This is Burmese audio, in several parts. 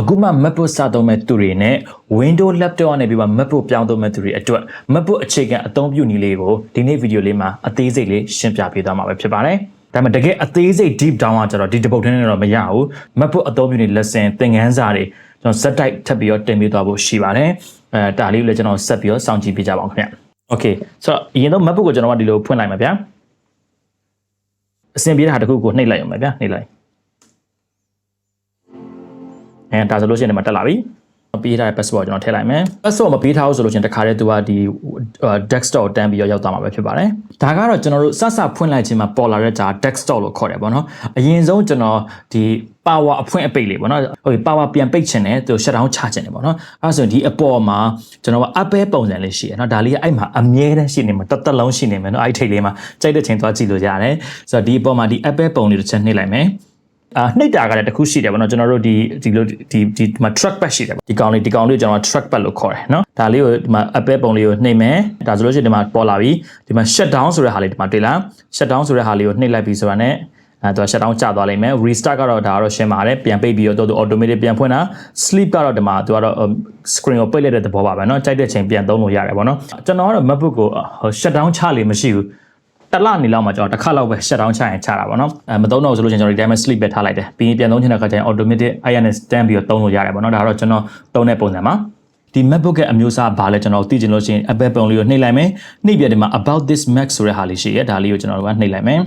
အခုမှ MacBook စသုံးမဲ့သူတွေနဲ့ Windows laptop ကနေပြီးမှ MacBook ပြောင်းသုံးမဲ့သူတွေအတွက် MacBook အခြေခံအသုံးပြုနည်းလေးကိုဒီနေ့ဗီဒီယိုလေးမှာအသေးစိတ်လေးရှင်းပြပေးသွားမှာပဲဖြစ်ပါတယ်။ဒါပေမဲ့တကယ်အသေးစိတ် deep down ကကျတော့ဒီတစ်ပုတ်ထင်းနဲ့တော့မရဘူး။ MacBook အသုံးပြုနည်း lesson သင်ခန်းစာတွေကျွန်တော် set type ထပ်ပြီးတော့တင်ပေးသွားဖို့ရှိပါတယ်။အဲဒါလေးကိုလည်းကျွန်တော်ဆက်ပြီးတော့စောင့်ကြည့်ပေးကြပါအောင်ခင်ဗျ။ Okay ဆိုတော့အရင်ဆုံး MacBook ကိုကျွန်တော်ကဒီလိုဖွင့်လိုက်မှာဗျာ။အဆင်ပြေတဲ့ဟာတစ်ခုကိုနှိပ်လိုက်အောင်ပါဗျာနှိပ်လိုက် အဲဒါဆိုလို့ရှိရင်ဒီမှာတက်လာပြီပေးထားတဲ့ password ကိုကျွန်တော်ထည့်လိုက်မယ် password မပေးထားဘူးဆိုလို့ရှိရင်တခါတည်းသူကဒီ desktop ကိုတန်းပြီးတော့ရောက်သွားမှာပဲဖြစ်ပါတယ်ဒါကတော့ကျွန်တော်တို့စစဖွင့်လိုက်ခြင်းမှာပေါ်လာတဲ့ဒါ desktop လို့ခေါ်တယ်ပေါ့နော်အရင်ဆုံးကျွန်တော်ဒီ power အဖွင့်အပိတ်လေးပေါ့နော်ဟုတ်ပြီ power ပြန်ပိတ်ခြင်းနဲ့သူ shut down ချခြင်းတယ်ပေါ့နော်အဲဒါဆိုရင်ဒီအပေါ်မှာကျွန်တော်က Apple ပုံစံလေးရှိရနော်ဒါလေးကအဲ့မှာအမြဲတမ်းရှိနေမှာတစ်သက်လုံးရှိနေမယ်နော်အဲ့ထိတ်လေးမှာကြိုက်တဲ့ချိန်သွားကြည့်လို့ရတယ်ဆိုတော့ဒီအပေါ်မှာဒီ Apple ပုံလေးတစ်ချက်နှိပ်လိုက်မယ် အာနှိပ်တာကလည်းတစ်ခုရှိတယ်ဗောနော်ကျွန်တော်တို့ဒီဒီလိုဒီဒီဒီမှာ track pad ရှိတယ်ဗောဒီကောင်လေးဒီကောင်လေးကိုကျွန်တော် track pad လို့ခေါ်တယ်နော်ဒါလေးကိုဒီမှာ Apple ပုံလေးကိုနှိပ်မယ်ဒါဆိုလို့ရှိရင်ဒီမှာပေါ်လာပြီဒီမှာ shut down ဆိုတဲ့ဟာလေးဒီမှာတွေ့လား shut down ဆိုတဲ့ဟာလေးကိုနှိပ်လိုက်ပြီဆိုတာ ਨੇ အဲသူက shut down ကျသွားလိမ့်မယ် restart ကတော့ဒါကတော့ရှင်းပါတယ်ပြန်ပိတ်ပြီးတော့သူ automatic ပြန်ဖွင့်တာ sleep ကတော့ဒီမှာသူကတော့ screen ကိုပိတ်လိုက်တဲ့သဘောပါပဲเนาะကြိုက်တဲ့ချိန်ပြန်သုံးလို့ရတယ်ပေါ့เนาะကျွန်တော်ကတော့ MacBook ကို shut down ချလေမရှိဘူး တစ်လနေလောက်မှကျွန်တော်တစ်ခါလောက်ပဲ shut down ချရင်ချတာပေါ့နော်အဲမသုံးတော့ဆိုလို့ချင်းကျွန်တော်ဒီတိုင်းမှာ sleep ပဲထားလိုက်တယ်ပြီးရင်ပြန်သုံးချင်တဲ့အခါကျရင် automatic INS stand ပြီးတော့သုံးလို့ရတယ်ပေါ့နော်ဒါကတော့ကျွန်တော်သုံးတဲ့ပုံစံပါဒီ MacBook ရဲ့အမျိုးအစားဘာလဲကျွန်တော်သိချင်လို့ရှိရင် Apple ပုံလေးကိုနှိပ်လိုက်မယ်နှိပ်ပြဒီမှာ about this Mac ဆိုတဲ့ဟာလေးရှိရဲဒါလေးကိုကျွန်တော်တို့ကနှိပ်လိုက်မယ်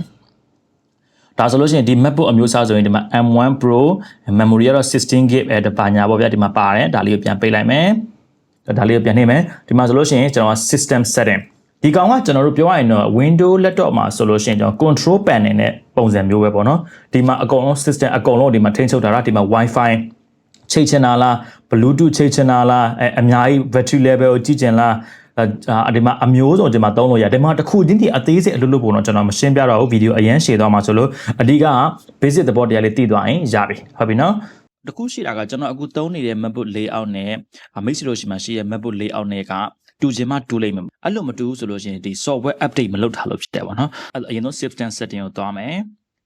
ဒါဆိုလို့ရှိရင်ဒီ MacBook အမျိုးအစားဆိုရင်ဒီမှာ M1 Pro memory ကတော့ 16GB အဲဒါပါညာပေါ့ဗျာဒီမှာပါတယ်ဒါလေးကိုပြန်ပိတ်လိုက်မယ်ဒါလေးကိုပြန်နှိပ်မယ်ဒီမှာဆိုလို့ရှိရင်ကျွန်တော် system setting ဒီကောင်ကကျွန်တော်တို့ပြောရရင်တော့ Windows laptop မှာဆိုလို့ရှိရင်ကျွန်တော် control panel နဲ့ပုံစံမျိုးပဲပေါ့နော်ဒီမှာအကုန်လုံး system အကုန်လုံးဒီမှာထိန်းချုပ်တာကဒီမှာ Wi-Fi ချိတ်ချင်တာလား Bluetooth ချိတ်ချင်တာလားအဲအများကြီး battery level ကိုကြည့်ချင်လားအဲဒီမှာအမျိုးစုံဒီမှာသုံးလို့ရတယ်ဒီမှာတစ်ခုချင်းဒီအသေးစိတ်အလုပ်လုပ်ပုံတော့ကျွန်တော်မရှင်းပြတော့ဘူးဗီဒီယိုအရင်ရှည်သွားမှာဆိုလို့အဓိက basic သဘောတရားလေးသိသွားရင်ရပြီဟုတ်ပြီနော်တခုရှိတာကကျွန်တော်အခုသုံးနေတဲ့ MacBook layout နဲ့မိတ်ဆွေတို့ရှိမှရှိရဲ့ MacBook layout နဲ့က တူချင်မှတူလိမ့်မယ်အဲ့လိုမတူဘူးဆိုလို့ရှိရင်ဒီ software update မလုပ်ထားလို့ဖြစ်တယ်ပေါ့နော်အဲ့အရင်ဆုံး system setting ကိုသွားမယ်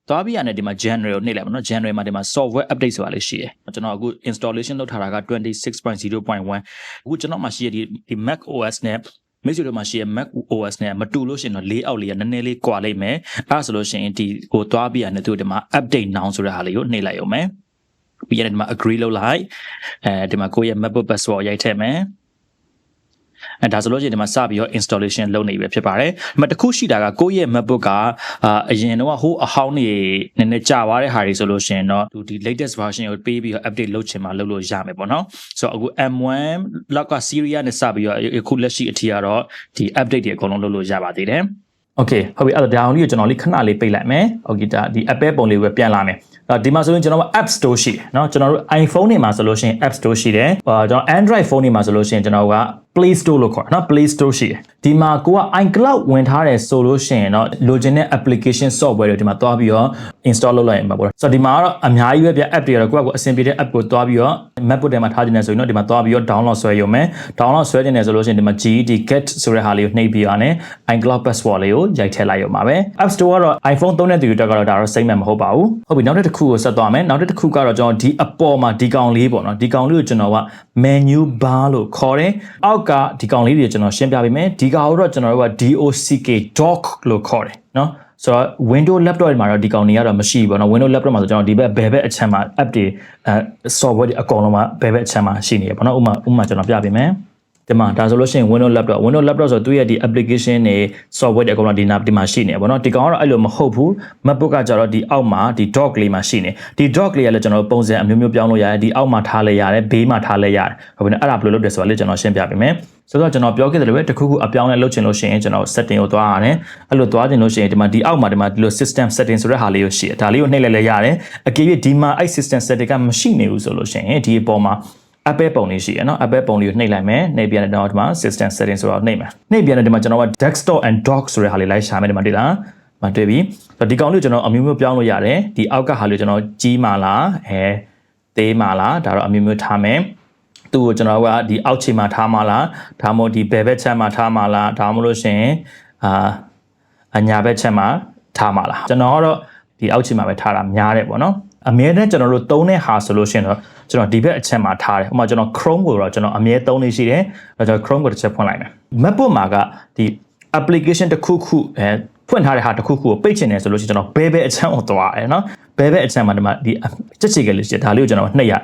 သွားပြီးရတယ်ဒီမှာ January ကိုနှိပ်လိုက်ပါနော် January မှာဒီမှာ software update ဆိုတာလေးရှိတယ်ကျွန်တော်အခု installation လုပ်ထားတာက26.0.1အခုကျွန်တော်မှရှိရဒီဒီ Mac OS နဲ့မိတ်ဆွေတို့မှာရှိရ Mac OS နဲ့မတူလို့ရှိရင်တော့ layout လေးကနည်းနည်းလေးကွာလိမ့်မယ်အဲ့ဒါဆိုလို့ရှိရင်ဒီကိုသွားပြီးရတယ်သူဒီမှာ update now ဆိုတဲ့ဟာလေးကိုနှိပ်လိုက်အောင်မယ်ပြီးရတယ်ဒီမှာ agree လုပ်လိုက်အဲဒီမှာကိုယ့်ရဲ့ MacBook password ရိုက်ထည့်မယ် အဲဒါဆိုလို့ရှိရင်ဒီမှာစပြီးတော့ installation လုပ်နေပြီဖြစ်ပါတယ်။ဒီမှာတစ်ခုရှိတာကကိုယ့်ရဲ့ MacBook ကအအရင်တော့ဟိုးအဟောင်းနေနည်းနည်းကြာသွားတဲ့ဟာတွေဆိုလို့ရှိရင်တော့ဒီ latest version ကိုပေးပြီးတော့ update လုပ်ချင်မှလုပ်လို့ရမယ်ပေါ့နော်။ဆိုတော့အခု M1 လောက်က Syria နဲ့စပြီးတော့အခုလက်ရှိအထိကတော့ဒီ update တွေအကုန်လုံးလုပ်လို့ရပါသေးတယ်။ Okay ဟုတ်ပြီအဲ့တော့ဒါအောင်လေးကိုကျွန်တော်လေးခဏလေးပိတ်လိုက်မယ်။ Okay ဒါဒီ Apple ပုံလေးပဲပြန်လာမယ်။ဒီမှာဆိုရင်ကျွန်တော်က App Store ရှိတယ်เนาะကျွန်တော်တို့ iPhone တွေမှာဆိုလို့ရှိရင် App Store ရှိတယ်။အာကျွန်တော် Android phone တွေမှာဆိုလို့ရှိရင်ကျွန်တော်က Play Store လို့ခေါ်တယ်เนาะ Play Store ရှိတယ်။ဒီမှာကိုက iCloud ဝင်ထားတယ်ဆိုလို့ရှိရင်เนาะလိုချင်တဲ့ application software တွေဒီမှာသွားပြီးတော့ install လုပ်လိုက်ရင်ပါပေါ့။ဆိုတော့ဒီမှာကတော့အများကြီးပဲပြ app တွေကတော့ကိုကကိုအဆင်ပြေတဲ့ app ကိုသွားပြီးတော့ MacBook ထဲမှာထားခြင်းနဲ့ဆိုရင်တော့ဒီမှာသွားပြီးတော့ download ဆွဲရုံပဲ။ download ဆွဲခြင်းနဲ့ဆိုလို့ရှိရင်ဒီမှာ GED get ဆိုတဲ့ဟာလေးကိုနှိပ်ပြီးရတယ်။ iCloud password လေးကိုရိုက်ထည့်လိုက်ရုံပါပဲ။ App Store ကတော့ iPhone သုံးတဲ့သူတွေတက်ကတော့ဒါတော့စိမ့်မှမဟုတ်ပါဘူး။ဟုတ်ပြီနောက်တစ်ခုကိုဆက်သွားမယ်။နောက်တစ်ခုကတော့ကျွန်တော်ဒီအပေါ်မှာဒီကောင်လေးပေါ့နော်ဒီကောင်လေးကိုကျွန်တော်က menu bar လို့ခေါ်တယ်အောက် ကဒီကောင်လေးတွေကျွန်တော်ရှင်းပြပေးမယ်ဒီကောင်ကိုတော့ကျွန်တော်တို့က dock dock လို့ခေါ်တယ်နော်ဆိုတော့ Windows laptop တွေမှာတော့ဒီကောင်တွေကတော့မရှိဘူးပေါ့နော် Windows laptop မှာဆိုကျွန်တော်ဒီဘက်ဘယ်ဘက်အချက်မှာ app တွေအဲ software တွေအကုန်လုံးမှာဘယ်ဘက်အချက်မှာရှိနေရပေါ့နော်ဥမာဥမာကျွန်တော်ပြပေးမယ် ဒီမှာဒါဆိုလို့ရှိရင် Windows laptop Windows laptop ဆိုတော့သူ့ရဲ့ဒီ application တွေ software တွေအကုန်လုံးဒီနာဒီမှာရှိနေပါတော့ဒီကောင်ကတော့အဲ့လိုမဟုတ်ဘူး MacBook ကကြတော့ဒီအောက်မှာဒီ dock လေးမှာရှိနေဒီ dock လေးကလည်းကျွန်တော်ပုံစံအမျိုးမျိုးပြောင်းလို့ရတယ်ဒီအောက်မှာထားလဲရတယ်ဘေးမှာထားလဲရတယ်ဟုတ်ပြီနော်အဲ့ဒါဘယ်လိုလုပ်တယ်ဆိုတာလေးကျွန်တော်ရှင်းပြပေးမယ်ဆိုတော့ကျွန်တော်ပြောခဲ့တယ်လို့ပဲတခုခုအပြောင်းလဲလုပ်ချင်လို့ရှိရင်ကျွန်တော် setting ကိုသွားရတယ်အဲ့လိုသွားချင်လို့ရှိရင်ဒီမှာဒီအောက်မှာဒီမှာဒီလို system setting ဆိုတဲ့ဟာလေးကိုရှိတယ်ဒါလေးကိုနှိပ်လိုက်လဲရတယ်အကယ်၍ဒီမှာအဲ့ system setting ကမရှိနေဘူးဆိုလို့ရှိရင်ဒီအပေါ်မှာ Apple ပုံလေးရှိရနော် Apple ပုံလေးကိုနှိပ်လိုက်မယ်နှိပ်ပြန်တော့ဒီမှာ system setting ဆိုတော့နှိပ်မယ်နှိပ်ပြန်တော့ဒီမှာကျွန်တော်က desktop and dock ဆိုတဲ့ဟာလေးလိုက်ရှာမယ်ဒီမှာတွေ့လားမတွေ့ပြီဒီကောင်လေးကိုကျွန်တော်အမျိုးမျိုးပြောင်းလို့ရတယ်ဒီအောက်ကဟာလေးကိုကျွန်တော်ကြီးမာလားအဲသေးမာလားဒါတော့အမျိုးမျိုးထားမယ်သူ့ကိုကျွန်တော်ကဒီအောက်ခြေမှာထားမှာလားဒါမှမဟုတ်ဒီဘယ်ဘက်ချက်မှာထားမှာလားဒါမှမဟုတ်လို့ရှင်အာအညာဘက်ချက်မှာထားမှာလားကျွန်တော်ကတော့ဒီအောက်ခြေမှာပဲထားတာများတယ်ပေါ့နော်အမြဲတမ်းကျွန်တော်တို့သုံးတဲ့ဟာဆိုလို့ရှင်တော့ ကျွန်တော်ဒီဘက်အချက်မှာထားတယ်ဥပမာကျွန်တော် Chrome ကိုတော့ကျွန်တော်အမြဲသုံးနေရှိတယ်အဲကျွန်တော် Chrome ကိုတစ်ချက်ဖွင့်လိုက်မယ် MacBook မှာကဒီ application တစ်ခုခုအဲဖွင့်ထားတဲ့ဟာတစ်ခုခုကိုပိတ်ချင်တယ်ဆိုလို့ရှိရင်ကျွန်တော်ဘဲဘဲအချမ်းကိုသွားတယ်နော်ဘဲဘဲအချမ်းမှာဒီမှာဒီချက်ချေကလေးရှိတယ်ဒါလေးကိုကျွန်တော်နှိပ်ရ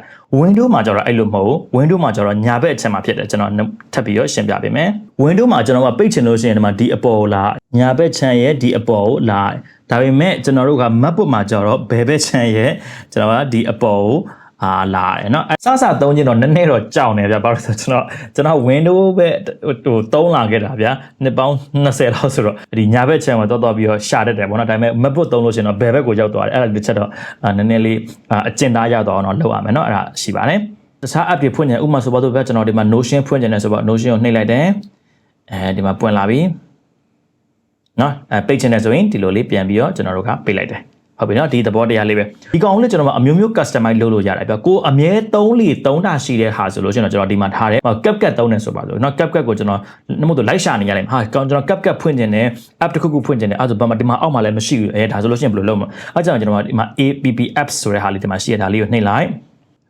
Windows မှာကျတော့အဲ့လိုမဟုတ်ဘူး Windows မှာကျတော့ညာဘက်အချက်မှာဖြစ်တယ်ကျွန်တော်ထပ်ပြီးတော့ရှင်းပြပေးမယ် Windows မှာကျွန်တော်ကပိတ်ချင်လို့ရှိရင်ဒီမှာဒီအပေါ်လာညာဘက်ချမ်းရဲ့ဒီအပေါ်ကိုလာဒါပေမဲ့ကျွန်တော်တို့က MacBook မှာကျတော့ဘဲဘက်ချမ်းရဲ့ကျွန်တော်ကဒီအပေါ်ကို အာလာတယ်เนาะအစစသုံးချင်းတော့နည်းနည်းတော့ကြောက်နေဗျဘာလို့လဲဆိုကျွန်တော်ကျွန်တော် Windows ပဲဟိုသုံးလာခဲ့တာဗျာနှစ်ပေါင်း20လောက်ဆိုတော့ဒီညာဘက် channel မှာတော့တော့ပြီးတော့ရှာတတ်တယ်ပေါ့နော်ဒါပေမဲ့ MacBook သုံးလို့ရှိရင်တော့ဘယ်ဘက်ကိုရောက်သွားတယ်အဲ့ဒါတစ်ချက်တော့နည်းနည်းလေးအကျင့်သားရောက်တော့အောင်တော့လုပ်ရမယ်เนาะအဲ့ဒါရှိပါတယ်တခြား app တွေဖွင့်နေဥပမာဆိုပါတော့ဗျာကျွန်တော်ဒီမှာ Notion ဖွင့်နေတယ်ဆိုတော့ Notion ကိုနှိပ်လိုက်တယ်အဲဒီမှာပွင့်လာပြီเนาะအဲပိတ်ချင်တယ်ဆိုရင်ဒီလိုလေးပြန်ပြီးတော့ကျွန်တော်တို့ကပိတ်လိုက်တယ် ဟုတ်ပြီနော်ဒီသဘောတရားလေးပဲဒီကောင်လေးကျွန်တော်အမျိုးမျိုး customize လုပ်လို့ရတယ်ဗျကိုအမြဲသုံးလေသုံးတာရှိတဲ့ဟာဆိုလို့ကျွန်တော်ကျွန်တော်ဒီမှာထားတယ် CapCut သုံးတယ်ဆိုပါဆိုနော် CapCut ကိုကျွန်တော်နှမို့တော့လိုက်ရှာနေရလိမ့်မယ်ဟာကျွန်တော် CapCut ဖွင့်ခြင်းနဲ့ app တစ်ခုခုဖွင့်ခြင်းနဲ့အဲဆိုဘာမှဒီမှာအောက်မှာလည်းမရှိဘူးအဲဒါဆိုလို့ရှိရင်ဘယ်လိုလုပ်မလဲအဲကြောင့်ကျွန်တော်ဒီမှာ app apps ဆိုတဲ့ဟာလေးဒီမှာရှိရတာလေးကိုနှိပ်လိုက်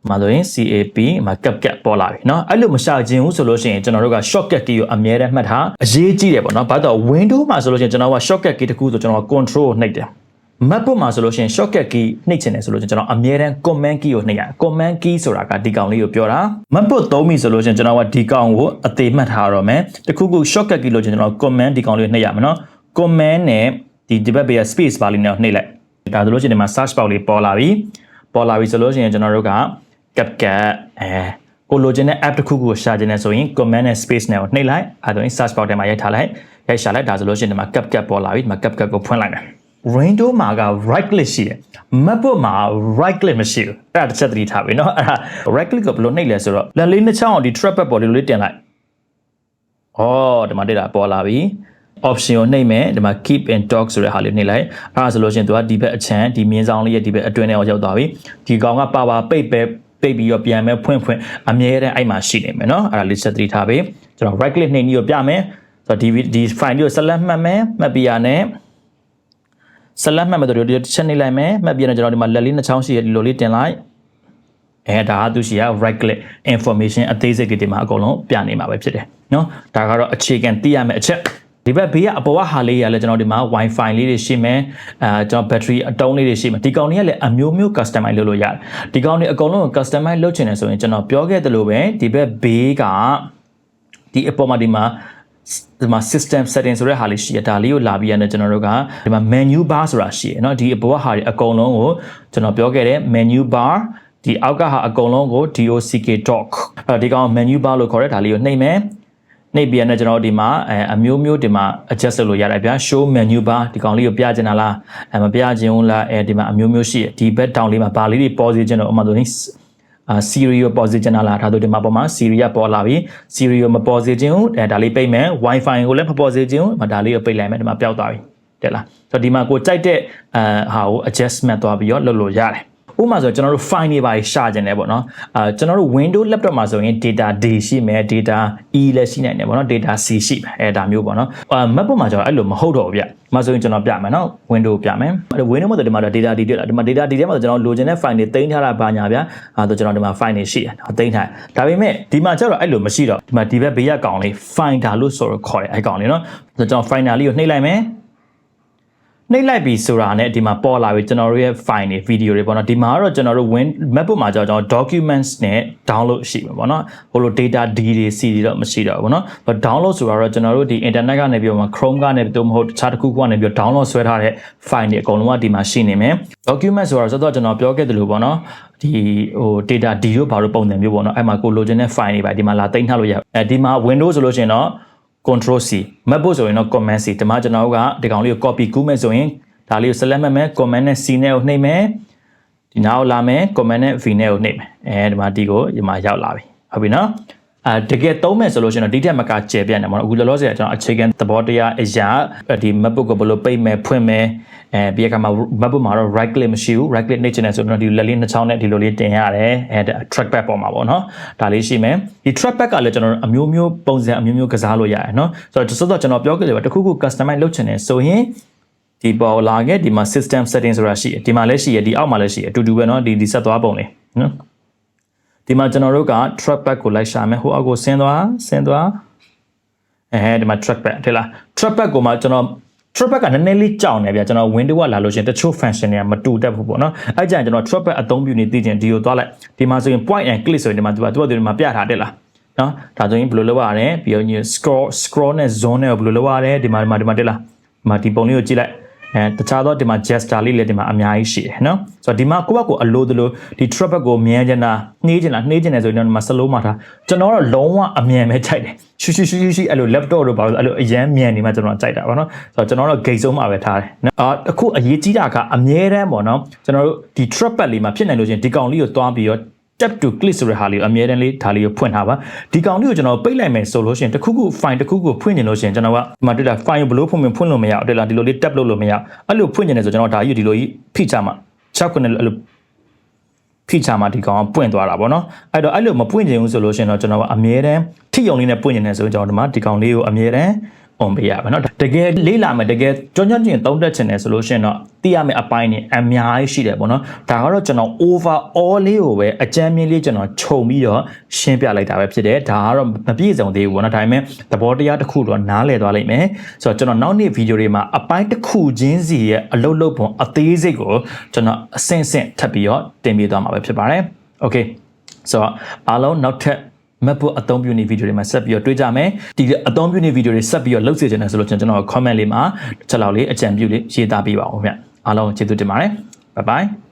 မှာဆိုရင် CAP မှာ CapCut ပေါ်လာပြီเนาะအဲ့လိုမရှာခြင်းဘူးဆိုလို့ရှိရင်ကျွန်တော်တို့က shortcut key ကိုအမြဲတမ်းမှတ်ထားအရေးကြီးတယ်ပေါ့เนาะဘာလို့ Windows မှာဆိုလို့ရှိရင်ကျွန်တော်က shortcut key တစ်ခုဆိုကျွန်တော် control ကိုနှိပ်တယ် MacBook မှာဆိုလို့ရှိရင် shortcut key နှိပ်ချင်တယ်ဆိုလို့ကျွန်တော်အမြဲတမ်း command key ကိုနှိပ်ရတယ် command key ဆိုတာကဒီကောင်လေးကိုပြောတာ MacBook သုံးပြီဆိုလို့ရှိရင်ကျွန်တော်ကဒီကောင်ကိုအသေးမှတ်ထားရတော့မယ်တခုခု shortcut key လို့ကျွန်တော် command ဒီကောင်လေးကိုနှိပ်ရမယ်နော် command နဲ့ဒီဒီဘက်ဘေးက space bar လေးနဲ့နှိပ်လိုက်ဒါဆိုလို့ရှိရင်ဒီမှာ search box လေးပေါ်လာပြီပေါ်လာပြီဆိုလို့ရှိရင်ကျွန်တော်တို့က CapCut အဲကိုလိုချင်တဲ့ app တစ်ခုခုကိုရှာချင်တယ်ဆိုရင် command နဲ့ space နဲ့ကိုနှိပ်လိုက်အဲဒါဆိုရင် search box ထဲမှာရိုက်ထားလိုက်ရိုက်ရှာလိုက်ဒါဆိုလို့ရှိရင်ဒီမှာ CapCut ပေါ်လာပြီဒီမှာ CapCut ကိုဖွင့်လိုက်မယ် Windows မှာက right click ရှိတယ် MacBook မှာ right click မရှိဘူးအဲ့ဒါတစ်ချက်သတိထားပြီเนาะအဲ့ဒါ right click ကိုဘယ်လိုနှိပ်လဲဆိုတော့လက်လေးနှစ်ချောင်းအောင်ဒီ trackpad ပေါ်လေးလိုလေးတင်လိုက်ဩဒီမှာတက်တာပေါ်လာပြီ option ကိုနှိပ်မယ်ဒီမှာ keep in talk ဆိုတဲ့ဟာလေးနှိပ်လိုက်အဲ့ဒါဆိုလို့ရှိရင်သူကဒီဘက်အချမ်းဒီမြင်းဆောင်လေးရဲ့ဒီဘက်အတွင်းထဲကိုရောက်သွားပြီဒီကောင်ကပါပါပိတ်ပဲပိတ်ပြီးတော့ပြန်မဲ့ဖွင့်ဖွင့်အမြဲတမ်းအဲ့မှာရှိနေမယ်เนาะအဲ့ဒါလေးချက်သတိထားပြီကျွန်တော် right click နှိပ်ပြီးတော့ပြမယ်ဆိုတော့ဒီဒီ file လေးကို select မှတ်မယ်မှတ်ပြီးရနဲ့ ဆက်လက်မှတ်မယ်တို့ဒီချက်နေလိုက်မယ်မှတ်ပြရင်ကျွန်တော်ဒီမှာလက်လေးနှစ်ချောင်းရှိရဒီလိုလေးတင်လိုက်အဲဒါကသူရှိရ right click information အသေးစိတ်တွေဒီမှာအကုန်လုံးပြနေမှာပဲဖြစ်တယ်เนาะဒါကတော့အခြေခံသိရမယ့်အချက်ဒီဘက်ဘေးကအပေါ်ကဟာလေးရလဲကျွန်တော်ဒီမှာ wifi လေးတွေရှိမယ်အဲကျွန်တော် battery အတုံးလေးတွေရှိမယ်ဒီကောင်တွေကလည်းအမျိုးမျိုး customize လုပ်လို့ရတယ်ဒီကောင်တွေအကုန်လုံး customize လုပ်ချင်တယ်ဆိုရင်ကျွန်တော်ပြောခဲ့သလိုပဲဒီဘက်ဘေးကဒီအပေါ်မှာဒီမှာ ဒီမှာ system setting ဆိုတဲ့ဟာလေးရှိရဒါလေးကိုလာပြီးရတယ်ကျွန်တော်တို့ကဒီမှာ menu bar ဆိုတာရှိရเนาะဒီအပေါ်ကဟာတွေအကုန်လုံးကိုကျွန်တော်ပြောခဲ့တဲ့ menu bar ဒီအောက်ကဟာအကုန်လုံးကို dock talk အဲဒီကောင် menu bar လို့ခေါ်တဲ့ဒါလေးကိုနှိပ်မယ်နှိပ်ပြီးရတယ်ကျွန်တော်ဒီမှာအဲအမျိုးမျိုးဒီမှာ adjust လုပ်လို့ရတယ်ဗျာ show menu bar ဒီကောင်လေးကိုပြချင်တာလားအဲမပြချင်ဘူးလားအဲဒီမှာအမျိုးမျိုးရှိရဒီဘက်တောင်လေးမှာဘာလေးတွေပေါ်စီချင်တော့ဥပမာဆိုရင် အာ Siri ကိုပေါ်စေချင်တာလားဒါတို့ဒီမှာပေါ်မှာ Siri ကပေါ်လာပြီ Siri ကိုမပေါ်စေချင်ဘူးအဲဒါလေးပိတ်မယ် Wi-Fi ကိုလည်းမပေါ်စေချင်ဘူးမဒါလေးကိုပိတ်လိုက်မယ်ဒီမှာပျောက်သွားပြီတဲ့လားဆိုတော့ဒီမှာကိုကြိုက်တဲ့အာဟာကို adjustment သွားပြီးတော့လုပ်လို့ရတယ် ဥပမာဆိုကျွန်တော်တို့ file တွေပါရှာကျင်တယ်ပေါ့နော်အာကျွန်တော်တို့ Windows laptop မှာဆိုရင် data D ရှိမယ် data E လည်းရှိနိုင်တယ်ပေါ့နော် data C ရှိမယ်အဲဒါမျိုးပေါ့နော်အာ Mac ပေါ်မှာကျတော့အဲ့လိုမဟုတ်တော့ဘူးဗျ။မှာဆိုရင်ကျွန်တော်ပြမယ်နော် Windows ပြမယ်။ Windows မှာဆိုဒီမှာတော့ data D တွေ့လာဒီမှာ data D ထဲမှာဆိုကျွန်တော်လိုချင်တဲ့ file တွေတင်ထားတာပါညာဗျာ။အဲဆိုကျွန်တော်ဒီမှာ file တွေရှိတယ်။တင်ထား။ဒါပေမဲ့ဒီမှာကျတော့အဲ့လိုမရှိတော့ဒီမှာဒီဘက်ဘေးရကောင်လေး finder လို့ဆိုတော့ခေါ်တယ်အဲ့ကောင်လေးနော်။ဆိုတော့ကျွန်တော် finder လေးကိုနှိပ်လိုက်မယ်။ နှိပ်လိုက်ပြီဆိုတာနဲ့ဒီမှာပေါ်လာပြီကျွန်တော်တို့ရဲ့ file တွေ video တွေပေါ့နော်ဒီမှာကတော့ကျွန်တော်တို့ win macbook မှာကျွန်တော် documents နဲ့ download ရှိမှာပေါ့နော်ဟိုလို data D တွေ C တွေတော့မရှိတော့ဘူးပေါ့နော် but download ဆိုတာတော့ကျွန်တော်တို့ဒီ internet ကနေပြီးတော့ Chrome ကနေပြီးတော့မဟုတ်တခြားတစ်ခုခုကနေပြီးတော့ download ဆွဲထားတဲ့ file တွေအကုန်လုံးကဒီမှာရှိနေမယ် document ဆိုတာဆိုတော့ကျွန်တော်ပြောခဲ့သလိုပေါ့နော်ဒီဟို data D တို့ဘာလို့ပုံစံမျိုးပေါ့နော်အဲ့မှာကိုလိုချင်တဲ့ file တွေပါဒီမှာလာတင်ထားလို့ရအဲဒီမှာ Windows ဆိုလို့ရှိရင်တော့ control C macbook ဆိုရင်တော့ command C ဒီမှာကျွန်တော်တို့ကဒီကောင်လေးကို copy ကူးမယ်ဆိုရင်ဒါလေးကို select မဲ့မယ် command နဲ့ C နဲ့ကိုနှိပ်မယ်ဒီနောက်လာမယ် command နဲ့ V နဲ့ကိုနှိပ်မယ်အဲဒီမှာဒီကိုဒီမှာရောက်လာပြီဟုတ်ပြီနော် အဲတကယ်သုံးမယ်ဆိုလို့ရှိရင်တော့ဒီတက်မကကျယ်ပြန့်တယ်ပေါ့နော်အခုလောလောဆယ်ကျွန်တော်အခြေခံသဘောတရားအရာဒီ MacBook ကိုဘယ်လိုပိတ်မယ်ဖွင့်မယ်အဲပြီးရကမှာ MacBook မှာတော့ right click မရှိဘူး right click နှိပ်ချင်တယ်ဆိုတော့ဒီလက်လေးနှစ်ချောင်းနဲ့ဒီလိုလေးတင်ရတယ်အဲ trackpad ပေါ်မှာပေါ့နော်ဒါလေးရှိမယ်ဒီ trackpad ကလည်းကျွန်တော်တို့အမျိုးမျိုးပုံစံအမျိုးမျိုးကစားလို့ရတယ်နော်ဆိုတော့ဆိုတော့ကျွန်တော်ပြောခဲ့တယ်ပါတခုခု customize လုပ်ချင်တယ်ဆိုရင်ဒီပေါ်လာခဲ့ဒီမှာ system setting ဆိုတာရှိတယ်ဒီမှာလည်းရှိရဒီအောက်မှာလည်းရှိရအတူတူပဲเนาะဒီဒီဆက်သွားပုံလေးနော် ဒီမှာကျွန်တော်တို့က track back ကိုလိုက်ရှာမယ်ဟိုအောက်ကိုဆင်းသွားဆင်းသွားအဲဒီမှာ track back တဲ့လား track back ကိုမှကျွန်တော် track back ကနည်းနည်းလေးကြောင်နေဗျာကျွန်တော် window ကလာလို့ရှရင်တချို့ function တွေကမတူတတ်ဘူးပေါ့နော်အဲကြရင်ကျွန်တော် track back အသုံးပြုနေသိချင်ဒီကိုသွားလိုက်ဒီမှာဆိုရင် point and click ဆိုရင်ဒီမှာသူကသူကဒီမှာပြထားတယ်လားနော်ဒါဆိုရင်ဘယ်လိုလုပ်ရလဲပြီးတော့ scroll scroll နဲ့ zone နဲ့ဘယ်လိုလုပ်ရလဲဒီမှာဒီမှာဒီမှာတက်လားဒီမှာဒီပုံလေးကိုကြည့်လိုက် အဲတခြားသောဒီမှာ gesture လေးလည်းဒီမှာအများကြီးရှိတယ်နော်ဆိုတော့ဒီမှာကိုယ့်ဘက်ကိုအလိုတလို့ဒီ track back ကိုမြဲချင်တာနှေးချင်တာနှေးချင်တယ်ဆိုရင်တော့ဒီမှာ slow မှာထားကျွန်တော်တော့လုံးဝအမြန်ပဲခြိုက်တယ်ရှူရှူရှူရှူရှူအဲ့လို laptop တို့ဘာလို့အဲ့လိုအရန်မြန်နေမှကျွန်တော်ကြိုက်တာပါနော်ဆိုတော့ကျွန်တော်တော့ gate ဆုံးမှာပဲထားတယ်နော်အာအခုအရေးကြီးတာကအမြဲတမ်းပေါ့နော်ကျွန်တော်တို့ဒီ track back လေးမှာဖြစ်နိုင်လို့ချင်းဒီကောင်လေးကိုတွားပြီးတော့ tap to click ဆိုတဲ့ဟာလေးကိုအမြဲတမ်းလေးဒါလေးကိုဖွင့်ထားပါဒီကောင်လေးကိုကျွန်တော်ပိတ်လိုက်မယ်ဆိုလို့ရှိရင်တစ်ခုခု file တစ်ခုခုဖွင့်နေလို့ရှိရင်ကျွန်တော်ကဒီမှာတွေ့တာ file ဘယ်လိုဖွင့်မဖွင့်လို့မရအောင်တွေ့လားဒီလိုလေး tap လုပ်လို့မရအောင်အဲ့လိုဖွင့်နေတယ်ဆိုကျွန်တော်ဒါကြီးဒီလိုကြီးဖိချမှာ6ခုနဲ့အဲ့လိုဖိချမှာဒီကောင်ကပွင့်သွားတာပေါ့နော်အဲ့တော့အဲ့လိုမပွင့်ချင်ဘူးဆိုလို့ရှိရင်တော့ကျွန်တော်ကအမြဲတမ်းထိယုံလေးနဲ့ပွင့်နေတယ်ဆိုရင်ကျွန်တော်ဒီမှာဒီကောင်လေးကိုအမြဲတမ်း on ပေးရပါတော့တကယ်လေးလာမယ်တကယ်ကြောကြောချင်းတုံးတက်ချင်တယ်ဆိုလို့ရှိရင်တော့သိရမယ့်အပိုင်းနေအများကြီးရှိတယ်ပေါ့နော်ဒါကတော့ကျွန်တော် over all လေးကိုပဲအကြမ်းမြင့်လေးကျွန်တော်ခြုံပြီးတော့ရှင်းပြလိုက်တာပဲဖြစ်တယ်ဒါကတော့မပြည့်စုံသေးဘူးပေါ့နော်ဒါပေမဲ့သဘောတရားတစ်ခုတော့နားလည်သွားလိမ့်မယ်ဆိုတော့ကျွန်တော်နောက်နေ့ဗီဒီယိုတွေမှာအပိုင်းတစ်ခုချင်းစီရဲ့အလုပ်လုပ်ပုံအသေးစိတ်ကိုကျွန်တော်အဆင့်ဆင့်ထပ်ပြီးတော့တင်ပြသွားမှာပဲဖြစ်ပါတယ် okay ဆိုတော့အားလုံးနောက်ထပ် MacBook အသုံးပြုနေဗီဒီယိုတွေမှာဆက်ပြီးတော့တွေ့ကြမယ်ဒီအသုံးပြုနေဗီဒီယိုတွေဆက်ပြီးတော့လုပ်စေချင်တယ်ဆိုလို့ကျွန်တော် comment လေးမှာချက်လောက်လေးအကြံပြုလေးရေးသားပေးပါဦးခင်ဗျအားလုံးကျေးဇူးတင်ပါတယ် bye bye